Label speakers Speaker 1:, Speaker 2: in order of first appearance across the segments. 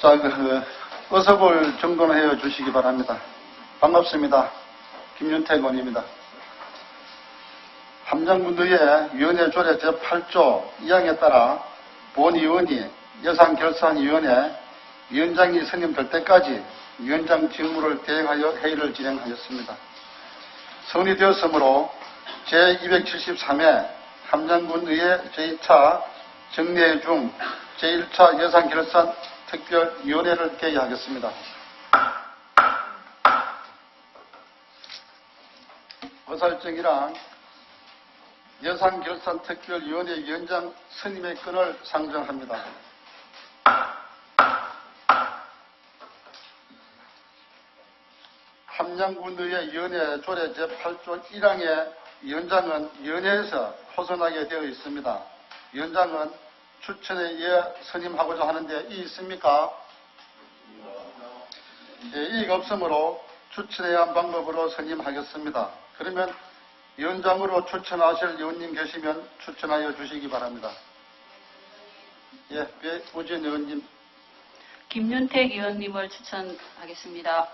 Speaker 1: 자, 그, 어석을 정돈 해 주시기 바랍니다. 반갑습니다. 김윤택 의원입니다. 함장군의회 위원회 조례 제8조 2항에 따라 본위원이 예산결산위원회 위원장이 선임될 때까지 위원장 직무를 대행하여 회의를 진행하였습니다. 성립되었으므로 제273회 함장군의회 제2차 정례 중 제1차 예산결산 특별위원회를 개의하겠습니다. 어살정이랑 예산결산특별위원회 위원장 선임의 건을 상정합니다. 함양군의회 위원회 조례 제8조 1항의 위원장은 위원회에서 호선하게 되어 있습니다. 위원장은 추천에 의해 선임하고자 하는데 이 있습니까? 예, 이익 없으므로 추천해야 한 방법으로 선임하겠습니다. 그러면 위원장으로 추천하실 의원님 계시면 추천하여 주시기 바랍니다. 예, 우진 의원님.
Speaker 2: 김윤택 의원님을 추천하겠습니다.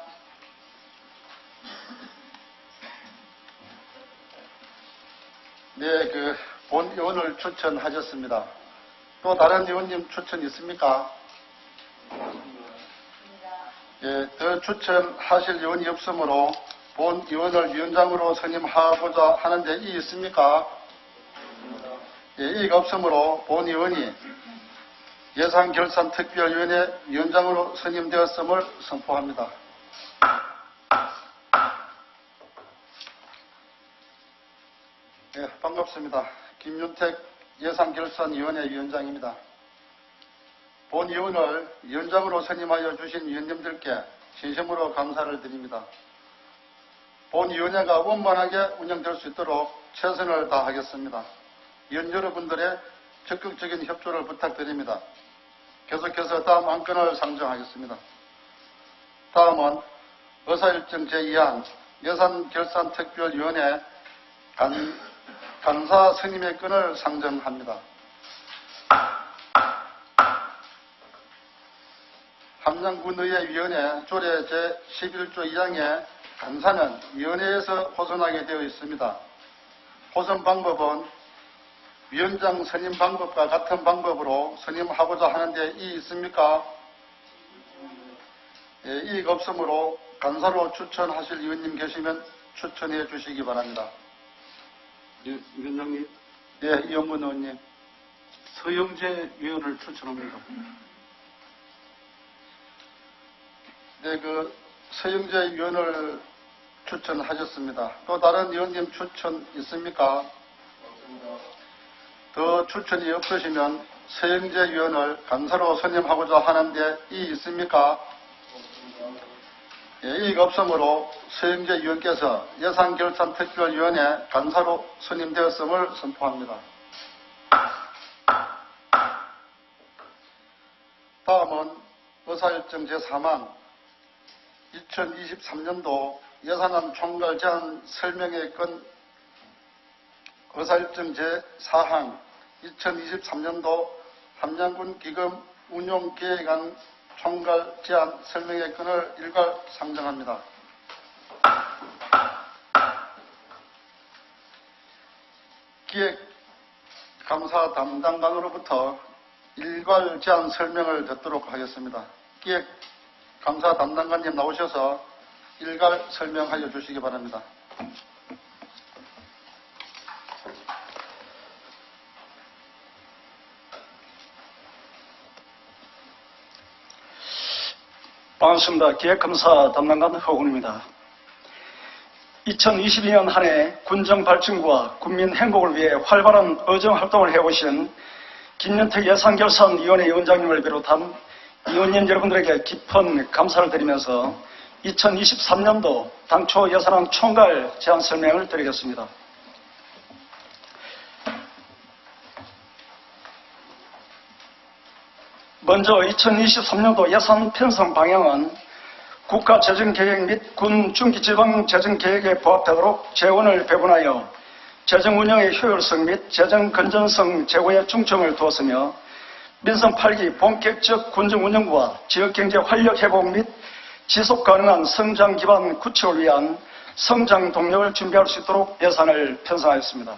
Speaker 1: 네, 그, 본 의원을 추천하셨습니다. 또 다른 의원님 추천 있습니까? 예, 더 추천하실 의원이 없으므로 본 의원을 위원장으로 선임하고자 하는데 이 있습니까? 예, 이가 없으므로 본 의원이 예산결산특별위원회 위원장으로 선임되었음을 선포합니다. 예, 반갑습니다. 김윤택 예산결산위원회 위원장입니다. 본 의원을 위원장으로 선임하여 주신 위원님들께 진심으로 감사를 드립니다. 본 위원회가 원만하게 운영될 수 있도록 최선을 다하겠습니다. 위원 여러분들의 적극적인 협조를 부탁드립니다. 계속해서 다음 안건을 상정하겠습니다. 다음은 의사일정 제2항 예산결산특별위원회 간, 간사 선임의 건을 상정합니다. 함양군의회 위원회 조례 제11조 2항의 간사는 위원회에서 호선하게 되어 있습니다. 호선 방법은 위원장 선임 방법과 같은 방법으로 선임하고자 하는데 이 있습니까? 예, 이익 없으므로 간사로 추천하실 위원님 계시면 추천해 주시기 바랍니다.
Speaker 3: 예, 위원장님,
Speaker 1: 예, 이영근 의원님.
Speaker 3: 서영재 위원을 추천합니다.
Speaker 1: 네, 그 서영재 위원을 추천하셨습니다. 또 다른 위원님 추천 있습니까? 더 추천이 없으시면 서영재 위원을 간사로 선임하고자 하는데 이 있습니까? 예, 이익 없으므로 서영재 위원께서 예산결산특별위원회 간사로 선임되었음을 선포합니다. 다음은 의사일정 제3항 2023년도 예산안 총괄 제안 설명의 건 의사일정 제4항 2023년도 함양군 기금 운용 계획안 총괄 제안 설명의 건을 일괄 상정합니다. 기획 감사 담당관으로부터 일괄 제안 설명을 듣도록 하겠습니다. 기획 감사 담당관님 나오셔서 일괄 설명하여 주시기 바랍니다.
Speaker 4: 반갑습니다. 기획검사 담당관 허군입니다. 2022년 한 해 군정 발전과 국민 행복을 위해 활발한 의정 활동을 해오신 김연택 예산결산위원회 위원장님을 비롯한 위원님 여러분들에게 깊은 감사를 드리면서 2023년도 당초 예산안 총괄 제안 설명을 드리겠습니다. 먼저 2023년도 예산 편성 방향은 국가 재정 계획 및 군 중기 지방 재정 계획에 부합되도록 재원을 배분하여 재정 운영의 효율성 및 재정 건전성 제고에 중점을 두었으며 민선 8기 본격적 군정 운영과 지역경제 활력 회복 및 지속 가능한 성장 기반 구축을 위한 성장 동력을 준비할 수 있도록 예산을 편성하였습니다.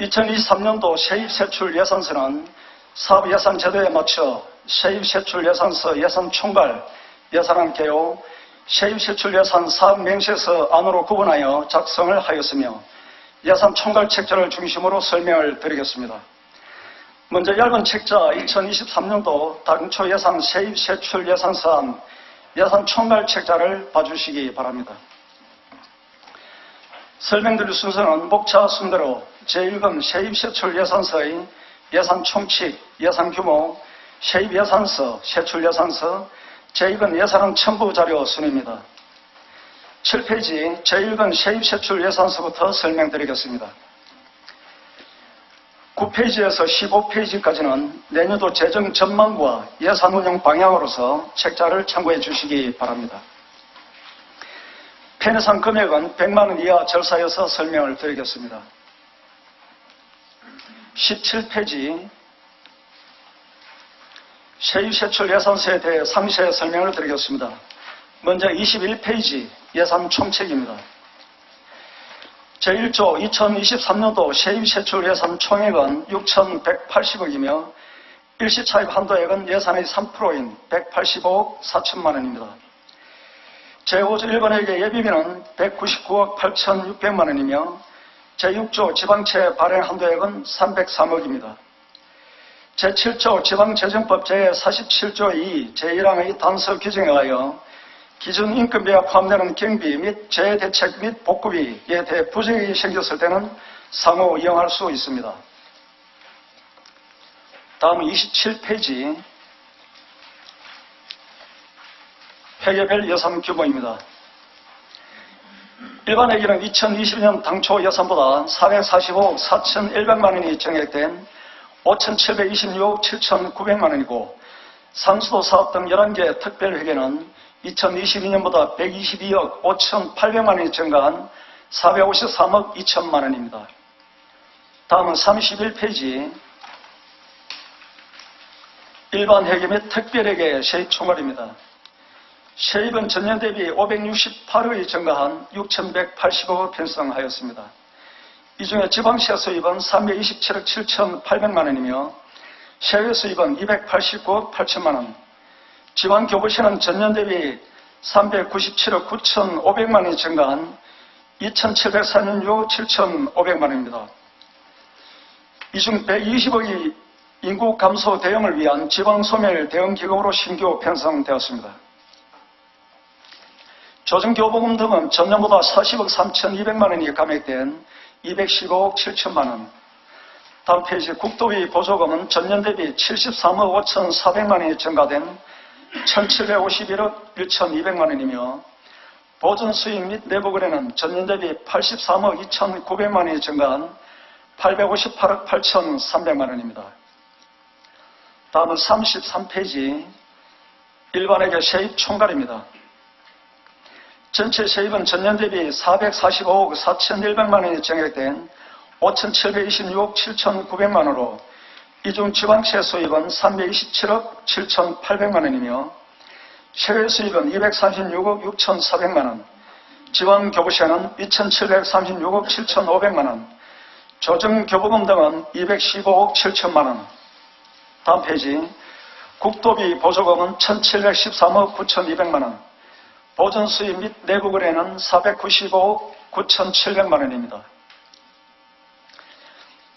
Speaker 4: 2023년도 세입 세출 예산서는 사업 예산 제도에 맞춰 세입 세출 예산서 예산 총괄 예산안 개요 세입 세출 예산 사업 명세서 안으로 구분하여 작성을 하였으며 예산 총괄 책자를 중심으로 설명을 드리겠습니다. 먼저 얇은 책자 2023년도 당초 예산 세입 세출 예산 사안 예산 총괄 책자를 봐주시기 바랍니다. 설명드릴 순서는 목차 순대로 제1번 세입 세출 예산서의 예산 총칙, 예산 규모, 세입 예산서, 세출 예산서, 제2번 예산안 첨부 자료 순입니다. 7페이지 제1번 세입 세출 예산서부터 설명드리겠습니다. 9페이지에서 15페이지까지는 내년도 재정 전망과 예산 운영 방향으로서 책자를 참고해 주시기 바랍니다. 편의상 금액은 100만원 이하 절사여서 설명을 드리겠습니다. 17페이지 세유세출 예산서에 대해 상세 설명을 드리겠습니다. 먼저 21페이지 예산 총책입니다. 제1조 2023년도 세입세출 예산 총액은 6,180억이며 일시차입 한도액은 예산의 3%인 185억 4천만 원입니다. 제5조 1번에게 예비비는 199억 8,600만 원이며 제6조 지방채 발행 한도액은 303억입니다. 제7조 지방재정법 제47조 2 제1항의 단서 규정에 의하여 기준 임금비가 포함되는 경비 및 재대책 및 복구비에 대해 부정이 생겼을 때는 상호 이용할 수 있습니다. 다음 27페이지 회계별 예산 규모입니다. 일반 회계는 2022년 당초 예산보다 445억 4,100만 원이 정액된 5,726억 7,900만 원이고 상수도 사업 등 11개 특별 회계는 2022년보다 122억 5,800만 원이 증가한 453억 2천만 원입니다. 다음은 31페이지 일반 회계 및 특별 회계 세입 총괄입니다. 세입은 전년 대비 568억이 증가한 6,180억을 편성하였습니다. 이 중에 지방세 수입은 327억 7,800만 원이며 세외 수입은 289억 8천만 원, 지방교부세는 전년 대비 397억 9,500만 원이 증가한 2,746억 7,500만 원입니다. 이 중 120억이 인구 감소 대응을 위한 지방소멸 대응 기금으로 신규 편성되었습니다. 조정교보금 등은 전년보다 40억 3,200만 원이 감액된 215억 7천만 원. 다음 페이지 국도비 보조금은 전년 대비 73억 5,400만 원이 증가된 1,751억 1,200만 원이며 보존 수익 및 내부 거래는 전년 대비 83억 2,900만 원이 증가한 858억 8,300만 원입니다. 다음은 33페이지 일반회계 세입 총괄입니다. 전체 세입은 전년 대비 445억 4,100만 원이 정액된 5,726억 7,900만 원으로 이중 지방세 수입은 327억 7,800만 원이며 세외 수입은 236억 6,400만 원, 지방 교부세는 2,736억 7,500만 원, 조정 교부금 등은 215억 7천만 원. 다음 페이지 국도비 보조금은 1,713억 9,200만 원, 보전 수입 및 내부 거래는 495억 9,700만 원입니다.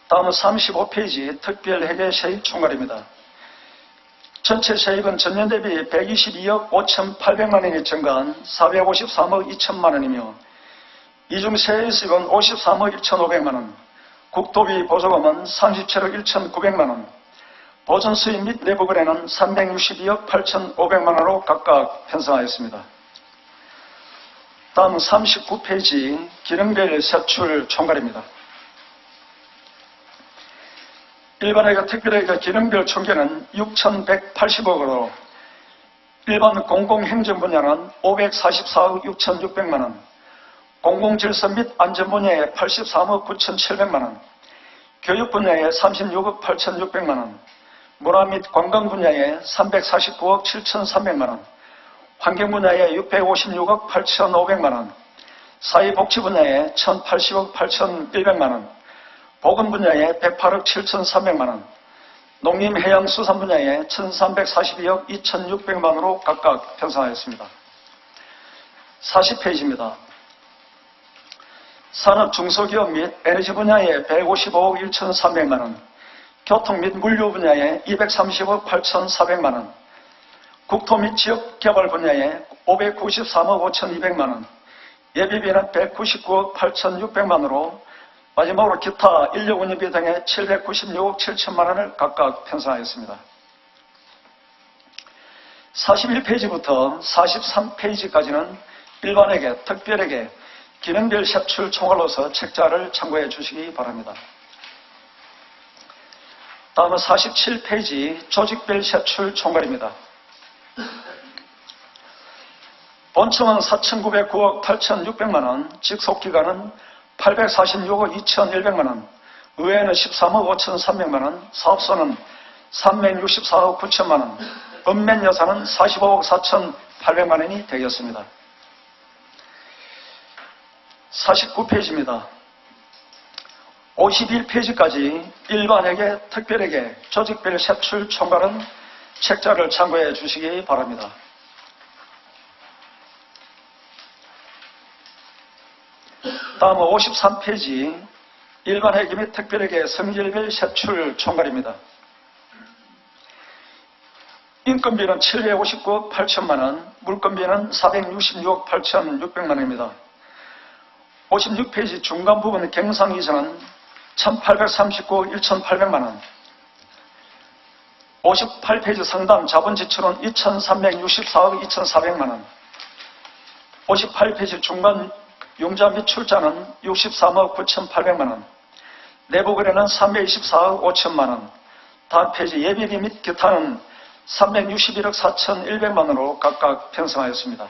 Speaker 4: 다음은 35페이지 특별 회계 세입 총괄입니다. 전체 세입은 전년 대비 122억 5,800만 원이 증가한 453억 2천만 원이며 이중 세외 수입은 53억 1,500만 원, 국도비 보조금은 37억 1,900만 원, 보전 수입 및 내부 거래는 362억 8,500만 원으로 각각 편성하였습니다. 다음 39페이지 기능별 세출 총괄입니다. 일반회계 특별회계 기능별 총계는 6,180억으로 일반 공공행정 분야는 544억 6,600만 원, 공공질서 및 안전 분야에 83억 9,700만 원, 교육 분야에 36억 8,600만 원, 문화 및 관광 분야에 349억 7,300만 원, 환경 분야에 656억 8,500만 원, 사회복지 분야에 1,080억 8,100만 원, 보건 분야에 108억 7,300만 원, 농림해양수산 분야에 1,342억 2,600만 원으로 각각 편성하였습니다. 40페이지입니다. 산업 중소기업 및 에너지 분야에 155억 1,300만 원, 교통 및 물류 분야에 230억 8,400만 원, 국토 및 지역 개발 분야에 593억 5,200만 원, 예비비는 199억 8,600만 원으로 마지막으로 기타 인력 운영비 등에 796억 7천만 원을 각각 편성하였습니다. 41페이지부터 43페이지까지는 일반에게 특별에게 기능별 셰출 총괄로서 책자를 참고해 주시기 바랍니다. 다음은 47페이지 조직별 셰출 총괄입니다. 본청은 4,909억 8,600만 원, 직속기관은 846억 2,100만 원, 의회는 13억 5,300만 원, 사업소는 364억 9천만 원, 읍면 여사는 45억 4,800만 원이 되겠습니다. 49페이지입니다. 51페이지까지 일반에게 특별에게 조직별 세출 총괄은 책자를 참고해 주시기 바랍니다. 다음은 53페이지 일반 회계 및 특별회계 성질별 세출 총괄입니다. 인건비는 759억 8천만 원, 물건비는 466억 8,600만 원입니다. 56페이지 중간 부분 경상 이전은 1,839억 1,800만 원, 58페이지 상담 자본 지출은 2,364억 2,400만 원, 58페이지 중간 용자 및 출자는 63억 9,800만 원, 내부 거래는 324억 5천만 원, 다음 페이지 예비비 및 기타는 361억 4,100만 원으로 각각 편성하였습니다.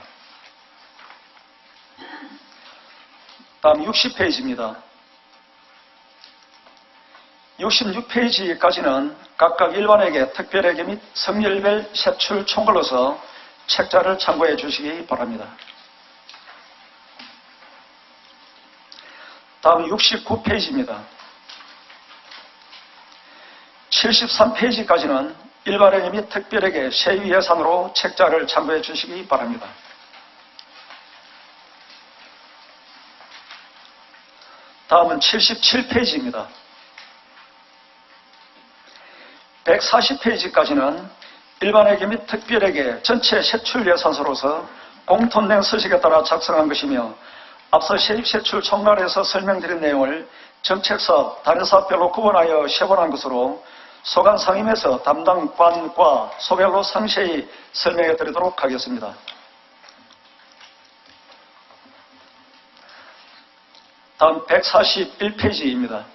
Speaker 4: 다음 60페이지입니다. 66페이지까지는 각각 일반에게 특별회계 및 성열별 세출 총괄로서 책자를 참고해 주시기 바랍니다. 다음 69페이지입니다. 73페이지까지는 일반회계 및 특별회계 세유 예산으로 책자를 참고해 주시기 바랍니다. 다음은 77페이지입니다. 140페이지까지는 일반회계 및 특별회계 전체 세출 예산서로서 공통된 서식에 따라 작성한 것이며 앞서 세입세출 총괄에서 설명드린 내용을 정책사업, 단위사업별로 구분하여 세분한 것으로 소관 상임에서 담당 관과 소별로 상세히 설명해 드리도록 하겠습니다. 다음 141페이지입니다.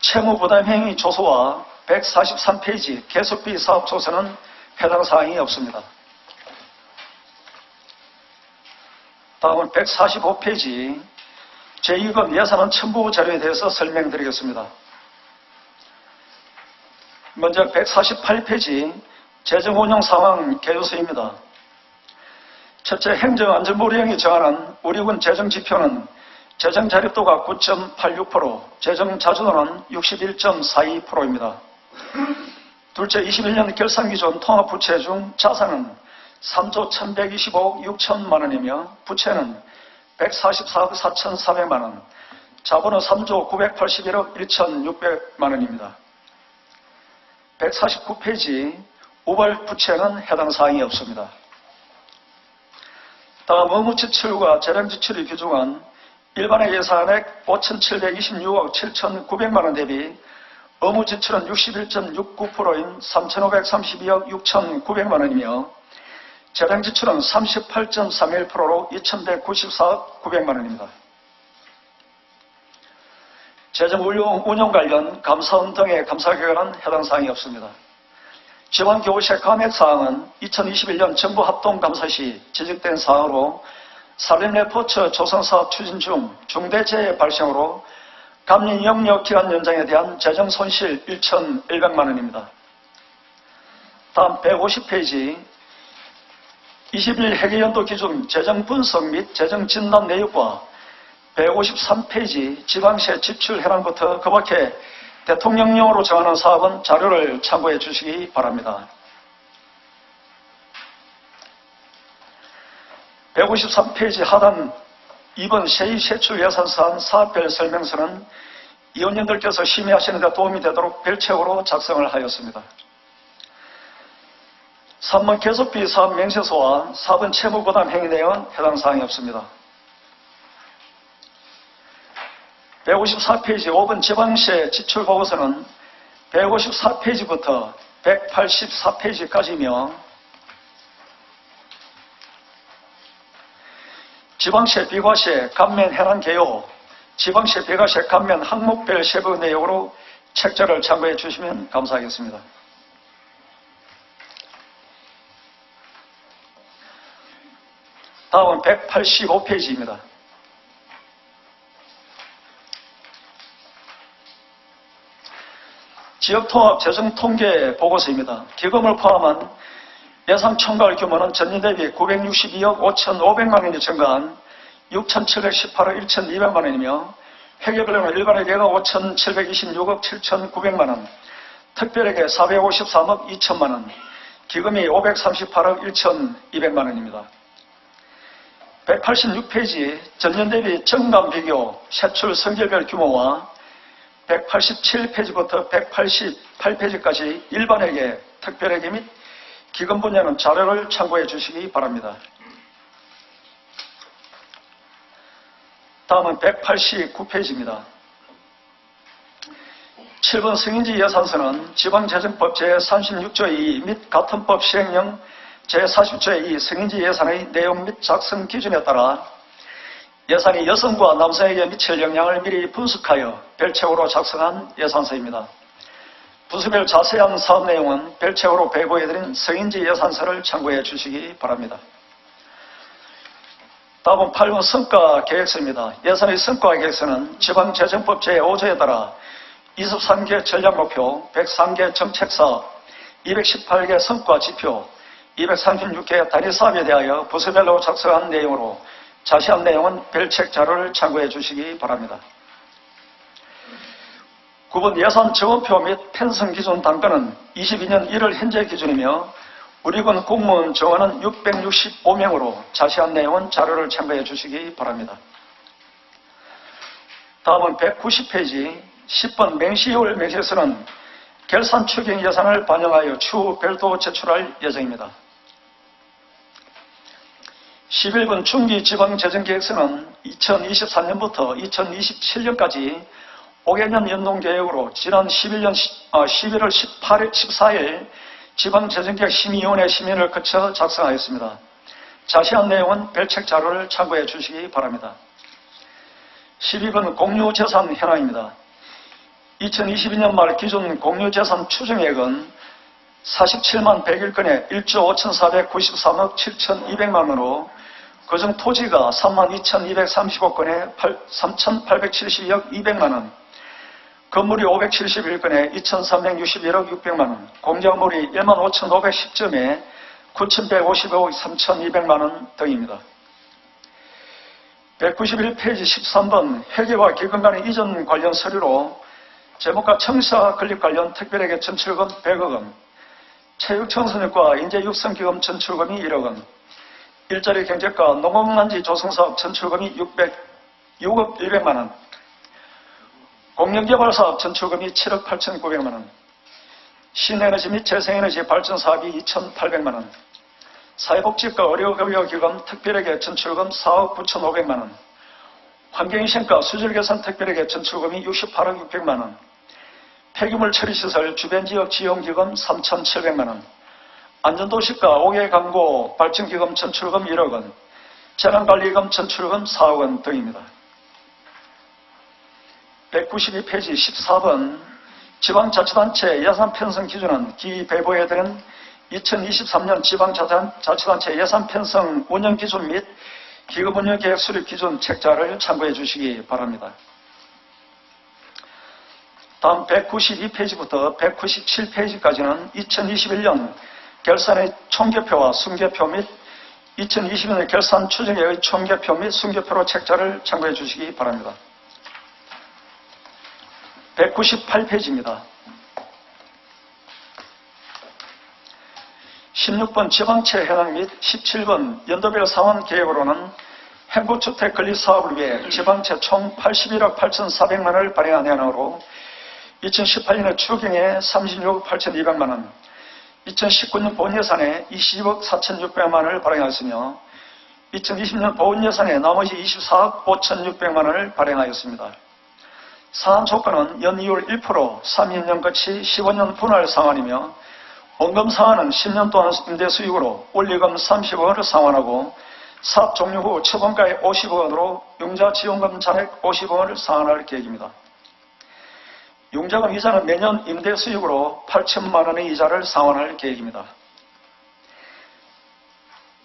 Speaker 4: 채무 부담 행위 조서와 143페이지 계속비 사업 조서는 해당 사항이 없습니다. 다음은 145페이지 제2급 예산안 첨부 자료에 대해서 설명드리겠습니다. 먼저 148페이지 재정운영 상황 개요서입니다. 첫째 행정안전부령이 정하는 우리군 재정지표는 재정자립도가 9.86%, 재정자주도는 61.42%입니다. 둘째 21년 결산기준 통합부채 중 자산은 3조 1125억 6천만 원이며 부채는 144억 4,400만 원, 자본은 3조 981억 1,600만 원입니다. 149페이지 우발 부채는 해당 사항이 없습니다. 다음 업무지출과 재량지출이 규정한 일반의 예산액 5,726억 7,900만 원 대비 업무지출은 61.69%인 3,532억 6,900만 원이며 재량지출은 38.31%로 2,194억 900만 원입니다. 재정 운용 관련 감사원 등의 감사 결과는 해당 사항이 없습니다. 지방교부세 감액 사항은 2021년 정부 합동 감사 시 지적된 사항으로 산림레포츠 조성사업 추진 중 중대재해 발생으로 감리 영역 기간 연장에 대한 재정 손실 1,100만 원입니다. 다음 150페이지 21 회계연도 기준 재정 분석 및 재정 진단 내역과 153페이지 지방세 지출 현황부터 그 밖에 대통령령으로 정하는 사업은 자료를 참고해 주시기 바랍니다. 153페이지 하단 2번 세입 세출 예산 사안 사업별 설명서는 위원님들께서 심의하시는 데 도움이 되도록 별책으로 작성을 하였습니다. 3번 계속비 사업 명세서와 4번 채무 부담 행위 내용은 해당 사항이 없습니다. 154페이지 5번 지방세 지출 보고서는 154페이지부터 184페이지까지며 지방세 비과세 감면 현황 개요, 지방세 비과세 감면 항목별 세부 내용으로 책자를 참고해 주시면 감사하겠습니다. 다음은 185페이지입니다. 지역통합 재정통계 보고서입니다. 기금을 포함한 예상 총괄 규모는 전년 대비 962억 5,500만 원이 증가한 6,718억 1,200만 원이며 회계별로는 일반회계가 5,726억 7,900만 원, 특별회계 453억 2천만 원, 기금이 538억 1,200만 원입니다. 186페이지 전년 대비 정감 비교 세출 성질별 규모와 187페이지부터 188페이지까지 일반회계, 특별회계 및 기금 분야는 자료를 참고해 주시기 바랍니다. 다음은 189페이지입니다. 7번 승인지 예산서는 지방재정법 제36조 2 및 같은 법 시행령 제40조 2 승인지 예산의 내용 및 작성 기준에 따라 예산이 여성과 남성에게 미칠 영향을 미리 분석하여 별책으로 작성한 예산서입니다. 부수별 자세한 사업 내용은 별책으로 배부해드린 성인지 예산서를 참고해 주시기 바랍니다. 다음은 8번 성과 계획서입니다. 예산의 성과 계획서는 지방재정법 제5조에 따라 23개 전략목표, 103개 정책사업, 218개 성과 지표, 236개 단위사업에 대하여 부서별로 작성한 내용으로 자세한 내용은 별책 자료를 참고해 주시기 바랍니다. 9번 예산 지원표 및 편성 기준 단가는 22년 1월 현재 기준이며 우리군 공무원 정원은 665명으로 자세한 내용은 자료를 참고해 주시기 바랍니다. 다음은 190페이지 10번 맹시효율 명세서는 결산 추경 예산을 반영하여 추후 별도 제출할 예정입니다. 11번 중기지방재정계획서는 2023년부터 2027년까지 5개년 연동계획으로 지난 11년 11월 18일, 14일 지방재정계획 심의위원회 심의를 거쳐 작성하였습니다. 자세한 내용은 별책 자료를 참고해 주시기 바랍니다. 12번 공유재산 현황입니다. 2022년 말 기준 공유재산 추정액은 47만 101건에 1조 5,493억 7,200만 원으로 그중 토지가 3만 2,235건에 3,872억 200만 원, 건물이 571건에 2,361억 600만 원, 공작물이 1만 5,510점에 9,155억 3,200만 원 등입니다. 191페이지 13번 회계와 기금 간의 이전 관련 서류로 제목과 청사 건립 관련 특별회계 전출금 100억 원, 체육청소년과 인재육성기금 전출금이 1억 원, 일자리 경제과 농업난지 조성사업 전출금이 600, 6억 100만 원, 공영개발사업 전출금이 7억 8,900만 원, 신에너지 및 재생에너지 발전사업이 2,800만 원, 사회복지과 의료급여기금 특별회계 전출금 4억 9,500만 원, 환경위생과 수질개선 특별회계 전출금이 68억 600만 원, 폐기물 처리시설 주변지역 지원기금 3,700만 원, 안전도시과 5개 광고 발전기금 전출금 1억 원, 재난관리금 전출금 4억 원 등입니다. 192페이지 14번 지방자치단체 예산 편성 기준은 기 배부에 드는 2023년 지방자치단체 예산 편성 운영 기준 및 기금 운영 계획 수립 기준 책자를 참고해 주시기 바랍니다. 다음 192페이지부터 197페이지까지는 2021년 결산의 총개표와 순개표 및 2020년 결산 추정액의 총개표 및 순개표로 책자를 참고해 주시기 바랍니다. 198페이지입니다. 16번 지방채 현황 및 17번 연도별 상환 계획으로는 행보주택 건립 사업을 위해 지방채 총 81억 8,400만 원을 발행한 현황으로 2018년에 추경에 36억 8,200만 원, 2019년 본 예산에 20억 4,600만 원을 발행하였으며 2020년 본 예산에 나머지 24억 5,600만 원을 발행하였습니다. 상한 조건은 연이율 1%, 30년 끝이 15년 분할 상환이며 원금 상환은 10년 동안 임대 수익으로 원리금 30억 원을 상환하고 사업 종료 후 처분가액 50억 원으로 융자 지원금 잔액 50억 원을 상환할 계획입니다. 융자금 이자는 매년 임대 수익으로 8천만 원의 이자를 상환할 계획입니다.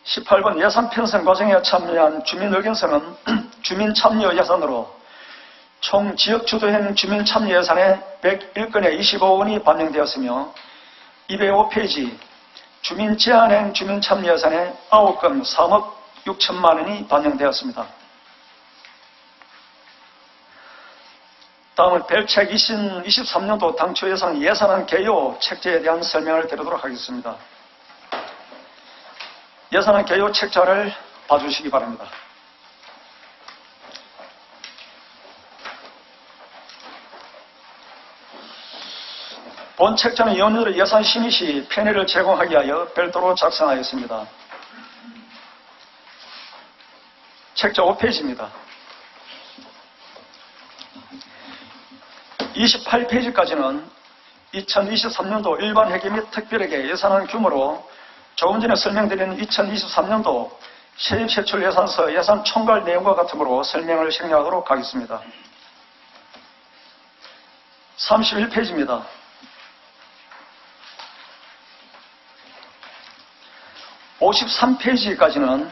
Speaker 4: 18번 예산 편성 과정에 참여한 주민 의견서는 주민 참여 예산으로 총 지역 주도형 주민 참여 예산에 101건에 25원이 반영되었으며 205페이지 주민 제한행 주민 참여 예산에 9건 3억 6천만 원이 반영되었습니다. 다음은 별책 23년도 당초 예산 예산안 개요 책자에 대한 설명을 드리도록 하겠습니다. 예산안 개요 책자를 봐주시기 바랍니다. 본 책자는 연휴로 예산 심의 시 편의를 제공하기 위하여 별도로 작성하였습니다. 책자 5페이지입니다. 28페이지까지는 2023년도 일반 회계 및 특별회계 예산안 규모로 조금 전에 설명드린 2023년도 세입 세출 예산서 예산 총괄 내용과 같으므로 설명을 생략하도록 하겠습니다. 31페이지입니다. (53페이지까지는)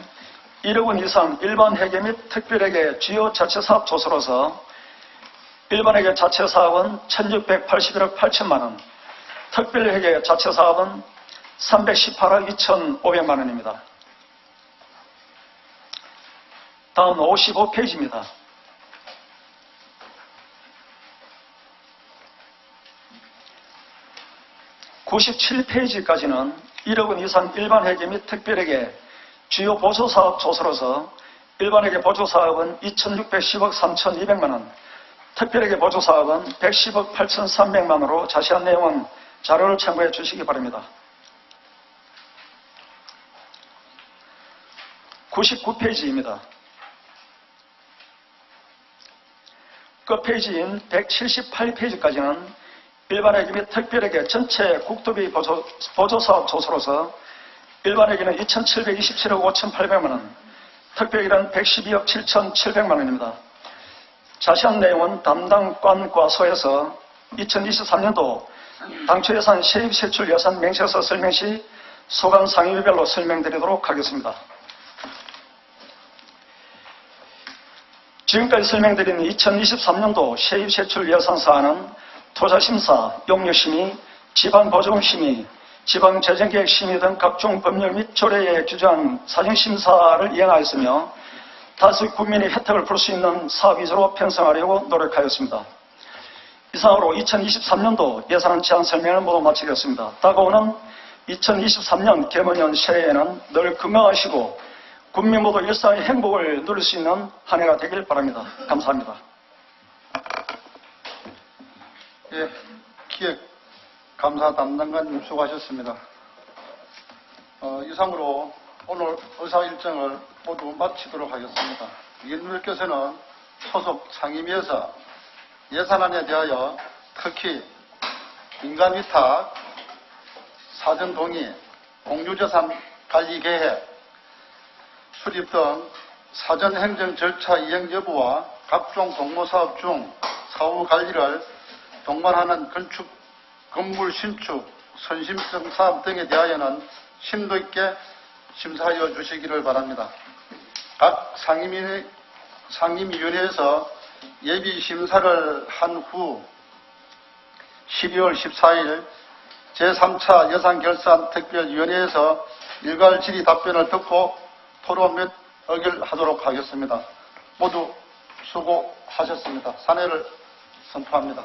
Speaker 4: 1억 원 이상 일반 회계 및 특별회계 주요 자체사업 조서로서 일반회계 자체 사업은 1681억 8천만 원, 특별회계 자체 사업은 318억 2,500만 원입니다. 다음 55페이지입니다. (97페이지까지는) 1억 원 이상 일반회계 및 특별회계 주요 보조사업 조서로서 일반회계 보조사업은 2,610억 3,200만 원, 특별회계 보조사업은 110억 8,300만으로 자세한 내용은 자료를 참고해 주시기 바랍니다. 99페이지입니다. 끝 페이지인 178페이지까지는 일반회계 및 특별회계 전체 국토비 보조, 보조사업 조서로서 일반회계는 2,727억 5,800만원, 특별회계는 112억 7,700만원입니다. 자세한 내용은 담당 관과소에서 2023년도 당초 예산 세입 세출 예산 명세서 설명 시 소관 상임위별로 설명드리도록 하겠습니다. 지금까지 설명드린 2023년도 세입 세출 예산 사안은 토자심사, 용역심의, 지방보조금심의, 지방재정계획심의 등 각종 법률 및 조례에 규정한 사정심사를 이행하였으며 다수 국민의 혜택을 볼 수 있는 사업 위주로 편성하려고 노력하였습니다. 이상으로 2023년도 예산안 제안 설명을 모두 마치겠습니다. 다가오는 2023년 개문년 새해에는 늘 건강하시고 국민 모두 일상의 행복을 누릴 수 있는 한 해가 되길 바랍니다. 감사합니다.
Speaker 1: 예, 기획 감사 담당관님 수고하셨습니다. 어, 이상으로 오늘 의사 일정을 모두 마치도록 하겠습니다. 위원님께서는 소속 상임위에서 예산안에 대하여 특히 민간 위탁, 사전 동의, 공유재산 관리 계획, 수립 등 사전 행정 절차 이행 여부와 각종 공모사업 중 사후 관리를 동반하는 건축, 건물 신축, 선심성 사업 등에 대하여는 심도 있게 심사하여 주시기를 바랍니다. 각 상임위, 상임위원회에서 예비 심사를 한 후 12월 14일 제3차 예산결산 특별위원회에서 일괄 질의 답변을 듣고 토론 및 의결하도록 하겠습니다. 모두 수고하셨습니다. 사내를 선포합니다.